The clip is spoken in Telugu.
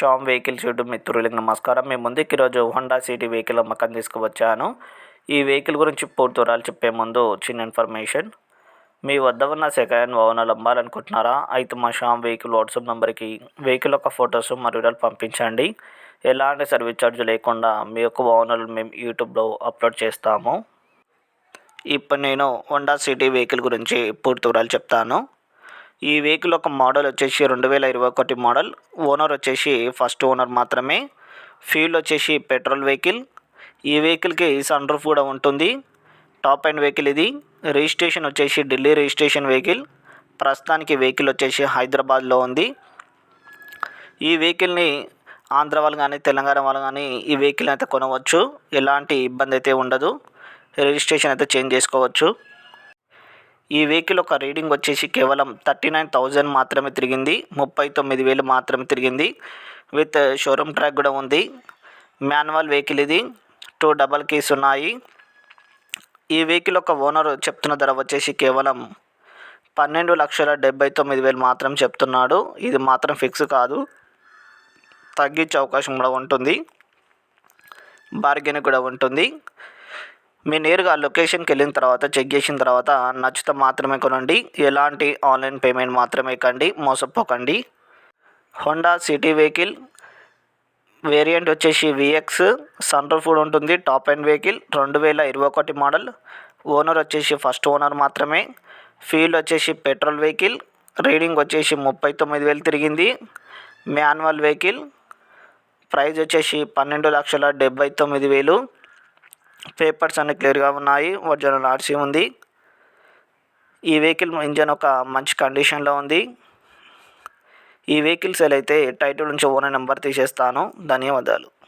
షామ్ వెహికల్స్ యూట్యూబ్ మిత్రులకి నమస్కారం. మేము ముందుకు ఈరోజు హోండా సిటీ వెహికల్ అమ్మకం తీసుకువచ్చాను. ఈ వెహికల్ గురించి పూర్తి వివరాలు చెప్పే ముందు చిన్న ఇన్ఫర్మేషన్. మీ వద్ద ఉన్న సెకండ్ హ్యాండ్ వాహనాలు అమ్మాలనుకుంటున్నారా? అయితే మా షామ్ వెహికల్ వాట్సాప్ నెంబర్కి వెహికల్ యొక్క ఫొటోస్ మరియు పంపించండి. ఎలాంటి సర్వీస్ ఛార్జ్ లేకుండా మీ యొక్క వాహనాలు మేము యూట్యూబ్లో అప్లోడ్ చేస్తాము. ఇప్పుడు నేను హోండా సిటీ వెహికల్ గురించి పూర్తి వివరాలు చెప్తాను. ఈ వెహికల్ ఒక మోడల్ వచ్చేసి రెండు వేల ఇరవై ఒకటి మోడల్. ఓనర్ వచ్చేసి ఫస్ట్ ఓనర్ మాత్రమే. ఫ్యూల్ వచ్చేసి పెట్రోల్ వెహికల్. ఈ వెహికల్కి సన్ రూఫ్ కూడా ఉంటుంది. టాప్ అండ్ వెహికల్ ఇది. రిజిస్ట్రేషన్ వచ్చేసి ఢిల్లీ రిజిస్ట్రేషన్ వెహికల్. ప్రస్తుతానికి వెహికల్ వచ్చేసి హైదరాబాద్లో ఉంది. ఈ వెహికల్ని ఆంధ్ర వాళ్ళు కానీ తెలంగాణ వాళ్ళు కానీ ఈ వెహికల్ అయితే కొనవచ్చు. ఎలాంటి ఇబ్బంది అయితే ఉండదు. రిజిస్ట్రేషన్ అయితే చేంజ్ చేసుకోవచ్చు. ఈ వెహికల్ ఒక రీడింగ్ వచ్చేసి కేవలం థర్టీ నైన్ థౌజండ్ మాత్రమే తిరిగింది ముప్పై తొమ్మిది వేలు మాత్రమే తిరిగింది. విత్ షోరూమ్ ట్రాక్ కూడా ఉంది. మాన్యువల్ వెహికల్ ఇది. టూ డబల్ కీస్ ఉన్నాయి. ఈ వెహికల్ ఒక ఓనర్ చెప్తున్న ధర వచ్చేసి కేవలం పన్నెండు లక్షల డెబ్బై తొమ్మిది వేలు మాత్రం చెప్తున్నాడు. ఇది మాత్రం ఫిక్స్ కాదు. తగ్గించే అవకాశం కూడా ఉంటుంది. బార్గెన్ కూడా ఉంటుంది. మీరు నేరుగా లొకేషన్కి వెళ్ళిన తర్వాత చెక్ చేసిన తర్వాత నచ్చితే మాత్రమే కొనండి. ఎలాంటి ఆన్లైన్ పేమెంట్ మాత్రమే కండి మోసపోకండి. హోండా సిటీ వెహికల్ వేరియంట్ వచ్చేసి విఎక్స్. సన్ రూఫ్ కూడా ఉంటుంది టాప్ అండ్ వెహికల్ రెండు వేల ఇరవై ఒకటి మోడల్. ఓనర్ వచ్చేసి ఫస్ట్ ఓనర్ మాత్రమే. ఫీల్డ్ వచ్చేసి పెట్రోల్ వెహికల్ రీడింగ్ వచ్చేసి ముప్పై తొమ్మిది వేలు తిరిగింది. మాన్యువల్ వెహికల్ ప్రైజ్ వచ్చేసి పన్నెండు లక్షల డెబ్బై తొమ్మిది వేలు. పేపర్స్ అన్ని క్లియర్గా ఉన్నాయి ఒరిజినల్ ఆర్సీ ఉంది. ఈ వెహికల్ ఇంజన్ ఒక మంచి కండిషన్లో ఉంది. ఈ వెహికల్ సేల్ అయితే టైటిల్ నుంచి ఓనర్ నెంబర్ తీసేస్తాను. ధన్యవాదాలు.